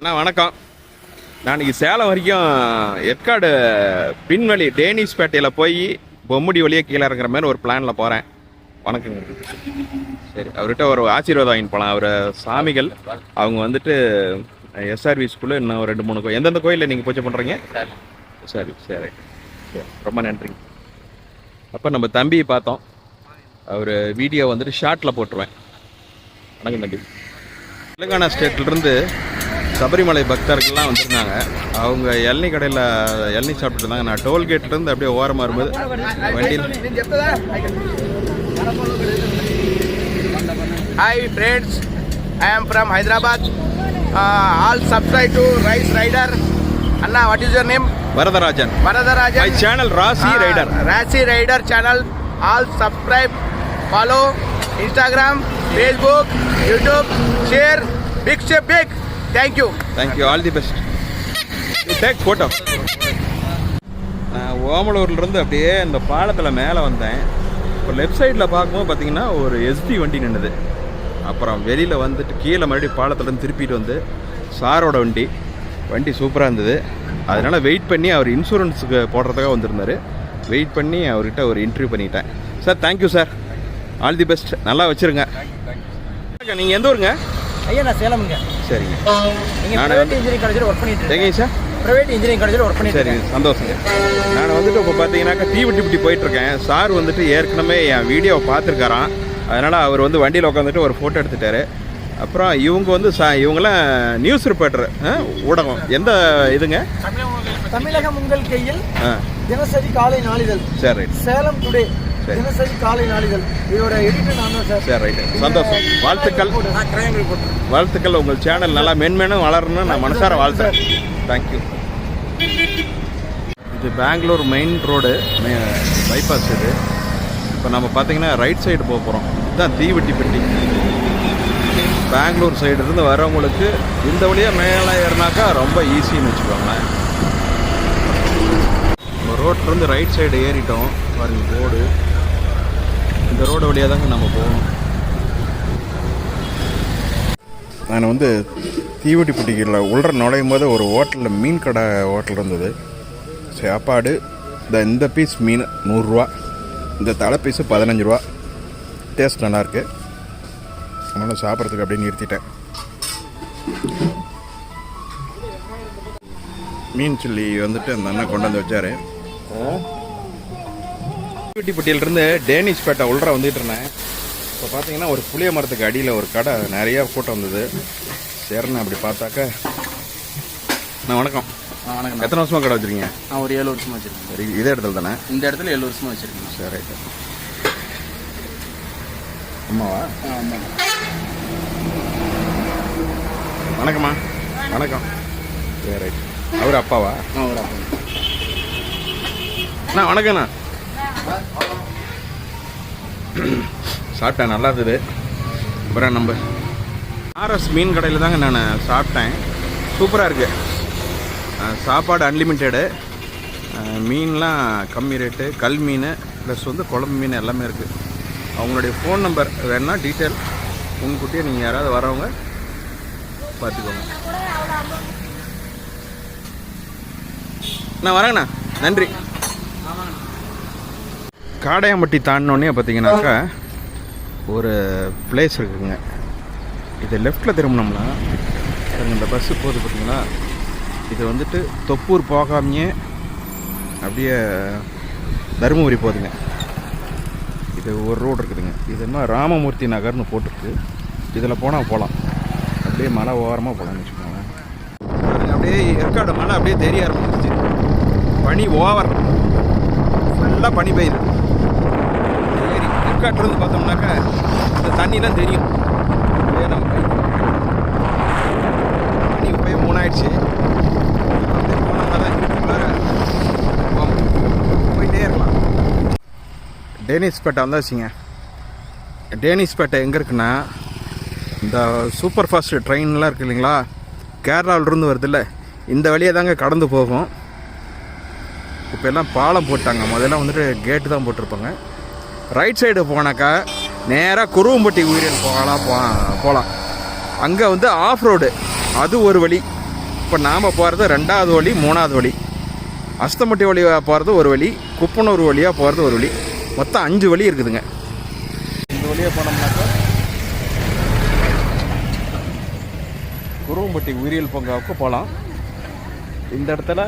அண்ணா வணக்கம். நான் இன்னைக்கு சேலம் வரைக்கும் ஏற்காடு பின்வழி டேனிஷ்பேட்டையில் போய் பொம்முடி வழியே கீழே இறங்குற மாதிரி ஒரு பிளானில் போகிறேன் வணக்கங்க சரி அவர்கிட்ட ஒரு ஆசீர்வாதம் வாங்கிட்டு போகலாம் அவர் சாமிகள் அவங்க வந்துட்டு எஸ்ஆர்வி ஸ்கூலு இன்னும் ரெண்டு மூணு கோயில் எந்தெந்த கோயிலில் நீங்கள் பூஜை பண்ணுறீங்க சரி சரி. சரி ரொம்ப நன்றிங்க. அப்போ நம்ம தம்பியை பார்த்தோம். அவர் வீடியோ வந்துட்டு ஷார்ட்டில் போட்டுருவேன். வணக்கம் தம்பி. தெலுங்கானா ஸ்டேட்லேருந்து சபரிமலை பக்தர்கள்லாம் வந்திருந்தாங்க அவங்க இளநீ கடையில் இளநீ சாப்பிட்டுட்டு இருந்தாங்க நான் டோல்கேட்லேருந்து அப்படியே ஓரமாக இருக்கும்போது வண்டியில் Hi friends, I am from Hyderabad. Uh, all subscribe to Rice Rider. Anna, what is your name? Varadarajan my. Channel Rasi Ah, rider Rasi Rider channel. All subscribe, follow, Instagram, Facebook, YouTube, share. Big step big. Thank you. Thank you all the best take photo நான் ஓமலூர்லேருந்து அப்படியே இந்த பாலத்தில் மேலே வந்தேன். இப்போ left சைடில் பார்க்கும்போது பார்த்தீங்கன்னா ஒரு எஸ்டி வண்டி நின்றுது அப்புறம் வெளியில் வந்துட்டு கீழே மறுபடியும் பாலத்துலேருந்து திருப்பிட்டு வந்து சாரோட வண்டி. வண்டி சூப்பராக இருந்தது. அதனால் வெயிட் பண்ணி அவர் இன்சூரன்ஸுக்கு போடுறதுக்காக வந்திருந்தார். வெயிட் பண்ணி அவர்கிட்ட ஒரு இன்டர்வியூ பண்ணிட்டேன். Sir thank you sir all the best நல்லா வச்சுருங்க. நீங்கள் எந்த ஊருங்க? ஐயா நான் சேலமுங்க. சரிங்க. நானே வந்து இன்ஜினியரிங் காலேஜில் ஒர்க் பண்ணிட்டு இருக்கேன் எங்கேங்க சார்? பிரைவேட் இன்ஜினியரிங் காலேஜில் ஒர்க் பண்ணிட்டு சரி இருக்கேன் சந்தோஷங்க. நான் வந்துட்டு இப்போ பார்த்தீங்கன்னாக்கா தீ விட்டு இப்படி போயிட்டுருக்கேன். சார் வந்துட்டு ஏற்கனவே என் வீடியோவை பார்த்துருக்காராம். அதனால் அவர் வந்து வண்டியில் உட்காந்துட்டு ஒரு ஃபோட்டோ எடுத்துட்டாரு. அப்புறம் இவங்க வந்து சா இவங்களாம் நியூஸ் ரிப்போர்ட்டர் ஊடகம். எந்த இதுங்க? தமிழகம் உங்கள் கையில் தினசரி காலை நாளிதழ். சரி. சேலம் டுடே. தினசரி காலை நாளிதழ். இதோட எடிட்டர் நான் தான் சார். சரி ரைட்டு சந்தோஷம். வாழ்த்துக்கள். போட்டு வாழ்த்துக்கள். உங்கள் சேனல் நல்லா மென்மேனும் வளரணும்னு நான் மனசார வாழ்த்துறேன். தேங்க்யூ இது பெங்களூர் மெயின் ரோடு பைபாஸ் இது. இப்போ நம்ம பார்த்தீங்கன்னா ரைட் சைடு போக போகிறோம் இதுதான் தீவெட்டிப்பட்டி பெங்களூர் சைடு இருந்து வரவங்களுக்கு இந்த வழியாக மேலே ஏறினாக்கா ரொம்ப ஈஸின்னு வச்சுக்கோங்களேன். ரோட்லேருந்து ரைட் சைடு ஏறிட்டோம். பாருங்க ரோடு இந்த ரோடு வழியாக தாங்க நம்ம போகணும். நான் வந்து தீவெட்டிப்பட்டிகளில் உள்ள நுழையும் போது ஒரு ஹோட்டலில் மீன் கடை ஹோட்டல் இருந்தது. சாப்பாடு இந்த இந்த பீஸ் மீன் நூறுரூவா இந்த தலை பீஸு பதினஞ்சு ரூபா டேஸ்ட் நல்லாயிருக்கு அதனால் சாப்பிட்றதுக்கு அப்படியே நிறுத்திட்டேன். மீன் சில்லி வந்துட்டு அந்த அண்ணன் கொண்டு வந்து வச்சாரு. தீவெட்டிப்பட்டியிலிருந்து டேனிஷ் பேட்டை உள்ள வந்துட்டு இருந்தேன். இப்போ பார்த்தீங்கன்னா ஒரு புளிய மரத்துக்கு அடியில் ஒரு கடை நிறையா ஃபோட்டோ வந்தது. சரிண்ணா அப்படி பார்த்தாக்க நான் வணக்கம். வணக்கம் எத்தனை வருஷமா கடை வச்சிருக்கீங்க? நான் ஒரு ஏழு வருஷமா வச்சிருக்கேன். சரி இதே இடத்துல தானே? இந்த இடத்துல ஏழு வருஷமா வச்சிருக்கேன். சரி அம்மாவா? ஆமாம் வணக்கம்மா. வணக்கம். சரி அவர் அப்பாவா? ஒரு அப்பா. அண்ணா வணக்கண்ணா சாப்பிட்டேன் நல்லா இருந்தது. அப்புறம் நம்ம ஆர்எஸ் மீன் கடையில் தாங்க நான் சாப்பிட்டேன். சூப்பராக இருக்குது சாப்பாடு அன்லிமிட்டெடு மீன்லாம் கம்மி ரேட்டு கல் மீன் ப்ளஸ் வந்து குழம்பு மீன் எல்லாமே இருக்குது அவங்களுடைய ஃபோன் நம்பர் வேணா டீட்டெயில் முன்கூட்டியே நீங்கள் யாராவது வரவங்க பார்த்துக்கோங்க. நான் வரேங்கண்ணா. நன்றி. காடையாம்பட்டி தாண்டினோடனே பார்த்தீங்கன்னாக்கா ஒரு பிளேஸ் இருக்குங்க. இது லெஃப்டில் திரும்பினோம்னா இந்த பஸ்ஸு போகுது பார்த்தீங்களா? இது வந்துட்டு தொப்பூர் போகாமையே அப்படியே தருமபுரி போகுதுங்க. இது ஒரு ரோடு இருக்குதுங்க. இது என்ன ராமமூர்த்தி நகர்னு போட்டிருக்கு. இதில் போனால் போகலாம் அப்படியே மலை ஓரமாக போகலாம்னு வச்சுக்கோங்களேன். அப்படியே ஏற்காடு மலை அப்படியே தெரிய ஆரம்பிச்சிருச்சு. பனி ஓவர். ஃபுல்லாக பனி பெய்யுது. ஏரி ஏற்காட்டிலிருந்து பார்த்தோம்னாக்கா இந்த தண்ணிலாம் தெரியும். அப்படியே நம்ம கை மூணாயிடுச்சு. அப்படியே போனோம்னா தான் போயிட்டே இருக்கலாம். டேனிஷ்பேட்டை வந்தாச்சுங்க. டேனிஷ்பேட்டை எங்கே இருக்குன்னா இந்த சூப்பர் ஃபாஸ்ட் ட்ரெயின்லாம் இருக்கு இல்லைங்களா? கேரளாவிலிருந்து வருதுல்ல இந்த வழியை தாங்க கடந்து போகும். இப்போ எல்லாம் பாலம் போட்டாங்க. முதல்ல வந்துட்டு கேட்டு தான் போட்டிருப்பாங்க. ரைட் சைடு போனாக்கா நேராக குருவம்பட்டி உயிரியல் போகலாம் போ போகலாம் அங்கே வந்து ஆஃப் ரோடு அது ஒரு வழி. இப்போ நாம் போகிறது ரெண்டாவது வழி மூணாவது வழி. அஸ்தமட்டி வழியாக போகிறது ஒரு வழி குப்பனூர் வழியாக போகிறது ஒரு வழி. மொத்தம் அஞ்சு வழி இருக்குதுங்க. இந்த வழியாக போனோம்னாக்கா குருவம்பட்டி உயிரியல் பூங்காவுக்கு போகலாம் இந்த இடத்துல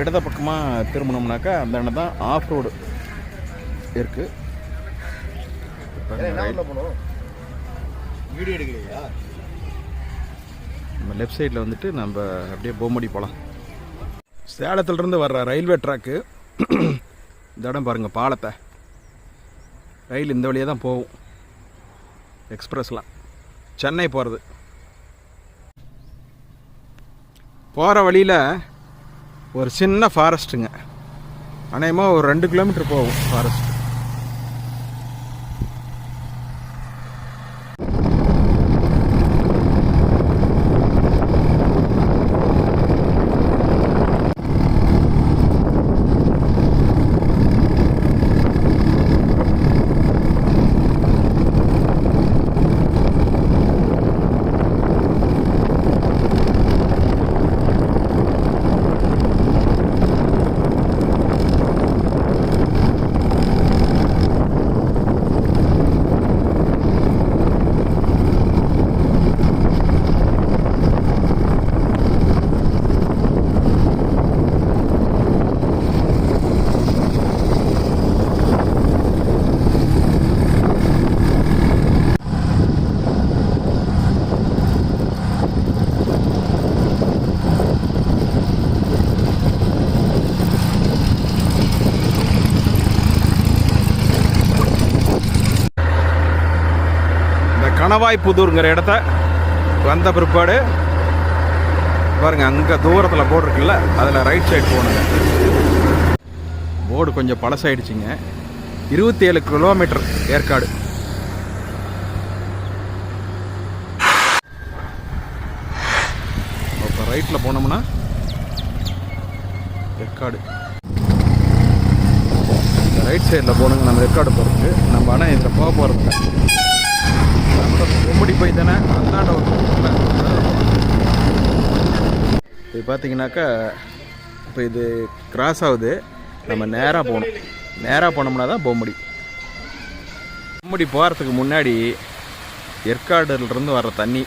இடது பக்கமாக திரும்பினோம்னாக்கா அந்த இடம் தான் ஆஃப் ரோடு இருக்குது வீடியோ எடுக்கலையா? நம்ம லெஃப்ட் சைடில் வந்துட்டு நம்ம அப்படியே பொம்மடி போகலாம் சேலத்துலேருந்து வர்ற ரயில்வே ட்ராக்கு இந்த இடம் பாருங்கள் பாலத்தை. ரயில் இந்த வழியாக தான் போகும். எக்ஸ்பிரஸ்லாம் சென்னை போகிறது போகிற வழியில் ஒரு சின்ன ஃபாரஸ்ட்டுங்க அநேகமாக ஒரு ரெண்டு கிலோமீட்டர் போகும் ஃபாரஸ்ட் இந்த கணவாய் இடத்த வந்த பிற்பாடு பாருங்கள் அங்கே தூரத்தில் போர்டு இருக்குல்ல அதில் ரைட் சைடு போகணுங்க. போர்டு கொஞ்சம் பழசாயிடுச்சிங்க. இருபத்தி ஏழு கிலோமீட்டர் ஏற்காடு இப்போ ரைட்டில் போனோம்னா ஏற்காடு. ரைட் சைடில் போகணுங்க நம்ம ஏற்காடு போகிறதுக்கு நம்ம ஆனால் இதில் போக போகிறதில்ல நம்ம கும்படி போய் தானே அந்தாண்ட ஒரு ஊர்ல, இது பார்த்தீங்கன்னாக்கா இப்போ இது கிராஸ் ஆகுது. நம்ம நேராக போகணும். நேராக போனோம்னா தான் பொம்மடி. பொம்மடி போகிறதுக்கு முன்னாடி ஏற்காடுலேருந்து வர்ற தண்ணி.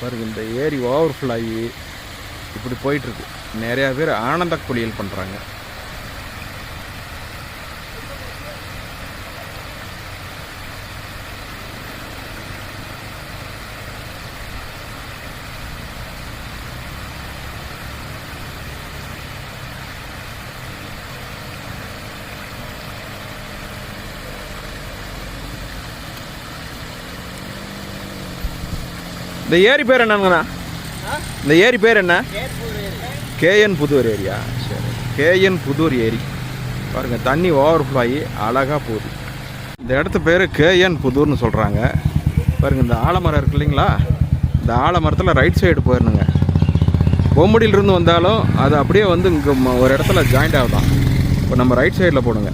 பாருங்க இந்த ஏரி ஓவர்ஃபுல் ஆகி இப்படி போயிட்டுருக்கு நிறையா பேர் ஆனந்த குளியல் பண்ணுறாங்க இந்த ஏரி பேர் என்னங்கண்ணா? இந்த ஏரி பேர் என்ன? KN Pudur area. சரி. கேஎன் புதூர் ஏரி. பாருங்க தண்ணி ஓவர்ஃப்ளோ ஆகி அழகாக போகுது. இந்த இடத்து பேர் கேஎன் புதூர்னு சொல்கிறாங்க பாருங்க இந்த ஆலமரம் இருக்கு இல்லைங்களா? இந்த ஆலமரத்தில் ரைட் சைடு போயிடணுங்க பொம்மடியிலிருந்து வந்தாலும் அது அப்படியே வந்து இங்கே ஒரு இடத்துல ஜாயிண்ட் ஆகுதான். இப்போ நம்ம ரைட் சைடில் போடுங்க.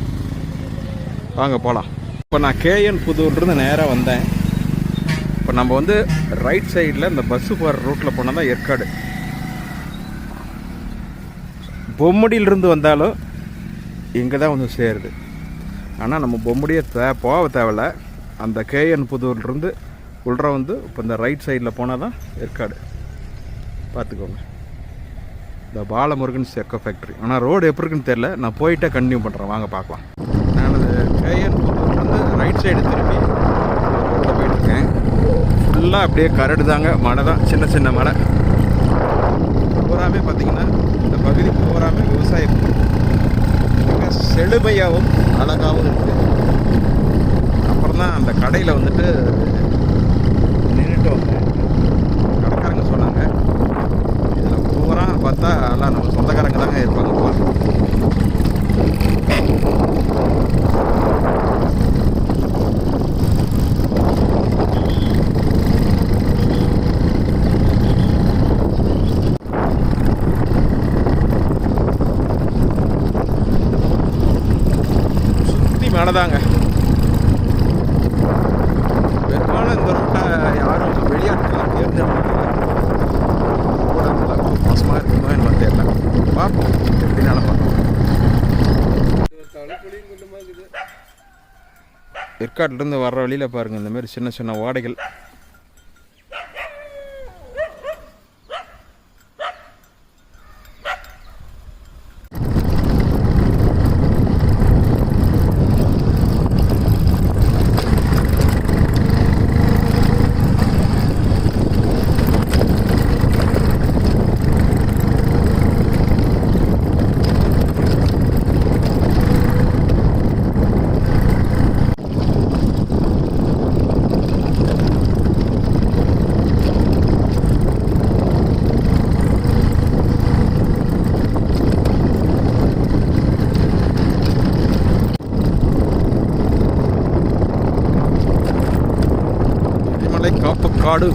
வாங்க போகலாம் இப்போ நான் கேஎன் புதூர்லேருந்து நேராக வந்தேன். இப்போ நம்ம வந்து ரைட் சைடில் இந்த பஸ்ஸு போகிற ரூட்டில் போனால் தான் ஏற்காடு. பொம்மடியிலிருந்து வந்தாலும் இங்கே தான் வந்து சேருது. ஆனால் நம்ம பொம்மடியை தே போக தேவையில்ல. அந்த கேஎன் புதூர்லேருந்து உள்ள வந்து இப்போ இந்த ரைட் சைடில் போனால் தான் ஏற்காடு. பார்த்துக்கோங்க. இந்த பாலமுருகன் செக்கோ ஃபேக்ட்ரி ஆனால் ரோடு எப்படி இருக்குன்னு தெரில நான் போயிட்டே கண்டினியூ பண்ணுறேன் வாங்க பார்க்கலாம். நான் அது கேஎன் புதூர் வந்து ரைட் சைடு திரும்பி ஃபுல்லாக அப்படியே கரடு தாங்க மழை தான். சின்ன சின்ன மழை. பூராமே பார்த்தீங்கன்னா இந்த பகுதி பூராமே விவசாயம். மிக செழுமையாகவும் அழகாகவும் இருக்குது அப்புறம் தான் அந்த கடையில் வந்துட்டு நின்றுட்டு வந்தேன் கடைக்காரங்க சொன்னாங்க இதில் பூரா பார்த்தா எல்லாம் நம்ம சொந்தக்காரங்க தாங்க இருப்பாங்க போல சுற்றி மேலே தாங்க. பெரும்பாலும் இந்த ரூட்டை யாரும் வெளியாட்கள் தேர்ந்தெடுக்கல மோசமாக இருக்குமோ என்ன தெரியல. பார்ப்போம் எப்படினாலும் பார்ப்போம். ஏற்காட்டிலேருந்து வர்ற வழியில் பாருங்கள் இந்த மாதிரி சின்ன சின்ன ஓடைகள். காப்புக்காடு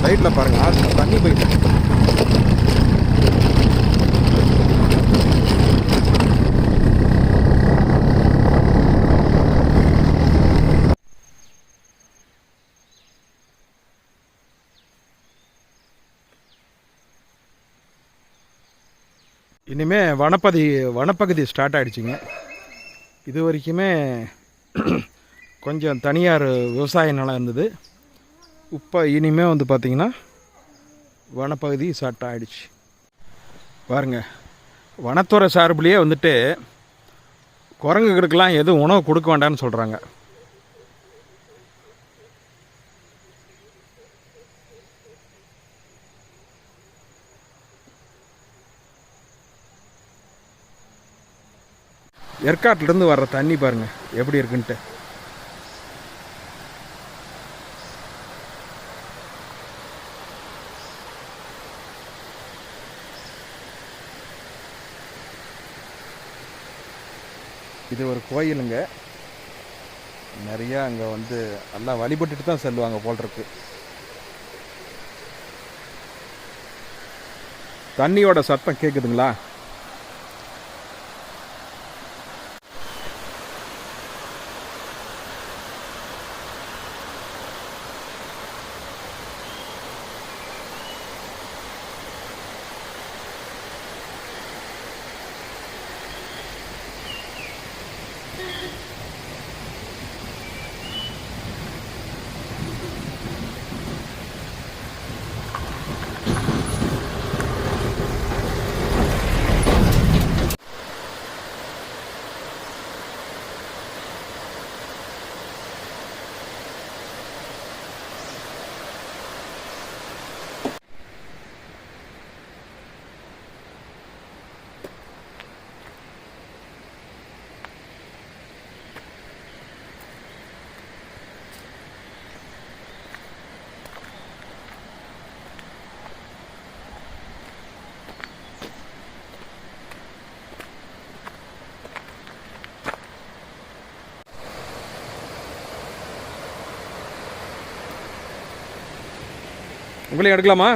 சைடில் பாருங்க ஆத்துல தண்ணி போயிட்டு இனிமே வனப்பதி வனப்பகுதி ஸ்டார்ட் ஆகிடுச்சிங்க இது வரைக்குமே கொஞ்சம் தனியார் விவசாய நிலம் இருந்தது. இப்போ இனிமே வந்து பார்த்திங்கன்னா வனப்பகுதி ஸ்டார்ட் ஆகிடுச்சு பாருங்க வனத்துறை சார்புலேயே வந்துட்டு குரங்குகளுக்கெல்லாம் எதுவும் உணவு கொடுக்க வேண்டாம்னு சொல்கிறாங்க ஏற்காட்டிலேருந்து வர்ற தண்ணி பாருங்க எப்படி இருக்குன்ட்டு. இது ஒரு கோயிலுங்க. நிறையா அங்கே வந்து எல்லாம் வழிபட்டுட்டு தான் செல்லுவாங்க போல் இருக்கு தண்ணியோட சத்தம் கேட்குதுங்களா உங்களையும் எடுக்கலாமா?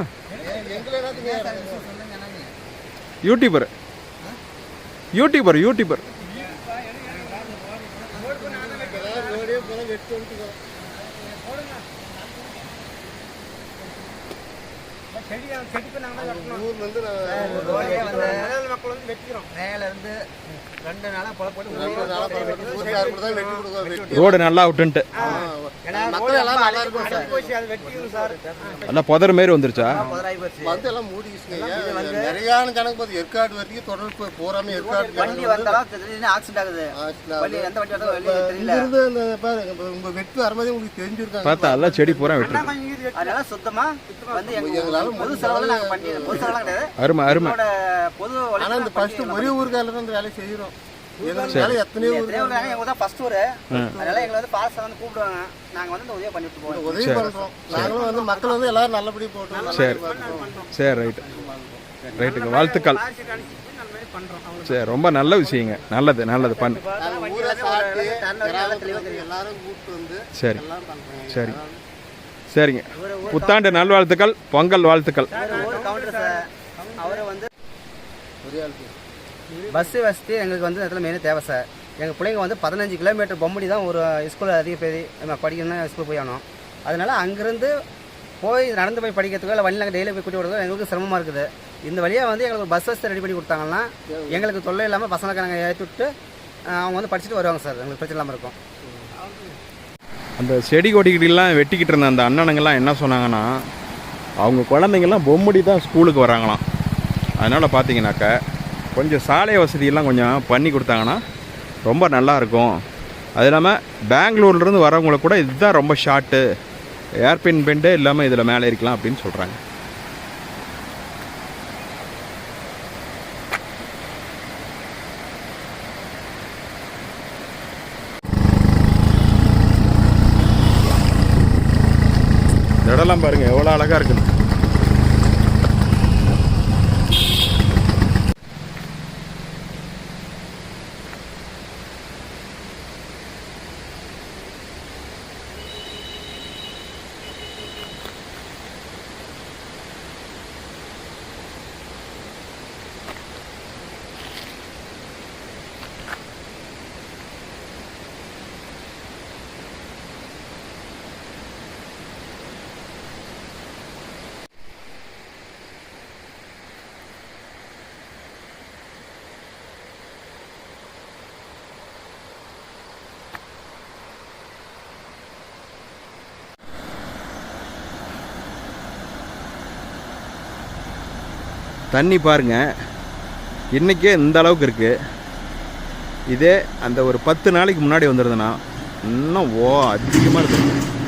யூடியூபர் யூடியூபர் யூடியூபர் மேல இருந்து ரெண்டு நாளா பொல போட்டு ரோடு நல்லா விட்டுன்ட்டு. மக்கள் எல்லாம் நல்லா இருக்கும் சார். போச்சு அது வெட்டிடும் சார். நல்லா புதர் மாரி வந்துருச்சா? எல்லாம் மூடிச்சுங்க நிறையான கணக்கு பார்த்து ஏற்காடு வரைக்கும் தொடர்பு போறாம ஏற்காடு வண்டி வந்தாலும் ஆக்சிடென்ட் ஆகுது இருந்து உங்க வெட்டு வரும்போதே உங்களுக்கு தெரிஞ்சிருக்காங்க. பார்த்தா எல்லாம் செடி பூரா விட்டுருக்கு. அதனால சுத்தமா வந்து எங்க பொது செலவுல நாங்க பண்ணி பொது செலவுலாம் கிடையாது. அருமை அருமை. பொது ஆனா இந்த ஃபர்ஸ்ட் ஒரே ஊருக்கால தான் இந்த வேலையை எங்களால எத்தனையோ ஊர் தான் ஃபர்ஸ்ட் ஊரு. அதனால எங்களை வந்து பாச வந்து கூப்பிடுவாங்க. நாங்க வந்து இந்த உதவி பண்ணிட்டு போவோம் உதவி பண்றோம். நாங்களும் வந்து மக்கள் வந்து எல்லாரும் நல்லபடி போட்டோம் சரி. சரி ரைட்டு ரைட்டுங்க வாழ்த்துக்கள். சரி ரொம்ப நல்ல விஷயங்க. நல்லது நல்லது பண்ணு. சரி. சரி. சரிங்க. புத்தாண்டு நல்வாழ்த்துக்கள் பொங்கல் வாழ்த்துக்கள். பஸ்ஸு வந்து வசதி எங்களுக்கு வந்து இடத்துல மெயினாக தேவை சார் எங்கள் பிள்ளைங்க வந்து பதினஞ்சு கிலோமீட்டர் பொம்படி தான் ஒரு ஸ்கூலில் அதிக பேர் நம்ம படிக்கணும்னா ஸ்கூல் போய் ஆகணும். அதனால் அங்கேருந்து போய் நடந்து போய் படிக்கிறதுக்கோ இல்லை நாங்கள் டெய்லி போய் கூட்டி விடுறதோ எங்களுக்கு சிரமமாக இருக்குது. இந்த வழியாக வந்து எங்களுக்கு பஸ் வசதி ரெடி பண்ணி கொடுத்தாங்கன்னா எங்களுக்கு தொல்லை இல்லாமல் பசங்களுக்கு நாங்கள் ஏற்றி விட்டு அவங்க வந்து படிச்சுட்டு வருவாங்க சார் எங்களுக்கு பிரச்சனை இல்லாமல் இருக்கும். அந்த செடி கொடிக்கிட்டலாம் வெட்டிக்கிட்டு இருந்த அந்த அண்ணனுங்கெல்லாம் என்ன சொன்னாங்கன்னா அவங்க குழந்தைங்கெல்லாம் பொம்முடி தான் ஸ்கூலுக்கு வராங்களாம். அதனால் பார்த்தீங்கன்னாக்க கொஞ்சம் சாலை வசதியெல்லாம் கொஞ்சம் பண்ணி கொடுத்தாங்கன்னா ரொம்ப நல்லாயிருக்கும் அது இல்லாமல் பெங்களூர்லேருந்து வரவங்களுக்கு கூட இதுதான் ரொம்ப ஷார்ட்டு ஏர்பின் பெண்டே இல்லாமல் இதில் மேலே இருக்கலாம் அப்படின்னு சொல்கிறாங்க கடலாம் பாருங்க எவ்வளோ அழகாக இருக்குது. தண்ணி பாருங்க. இன்றைக்கே இந்த அளவுக்கு இருக்குது இதே அந்த ஒரு பத்து நாளைக்கு முன்னாடி வந்துருதுன்னா இன்னும் ஓ அதிகமாக இருக்குது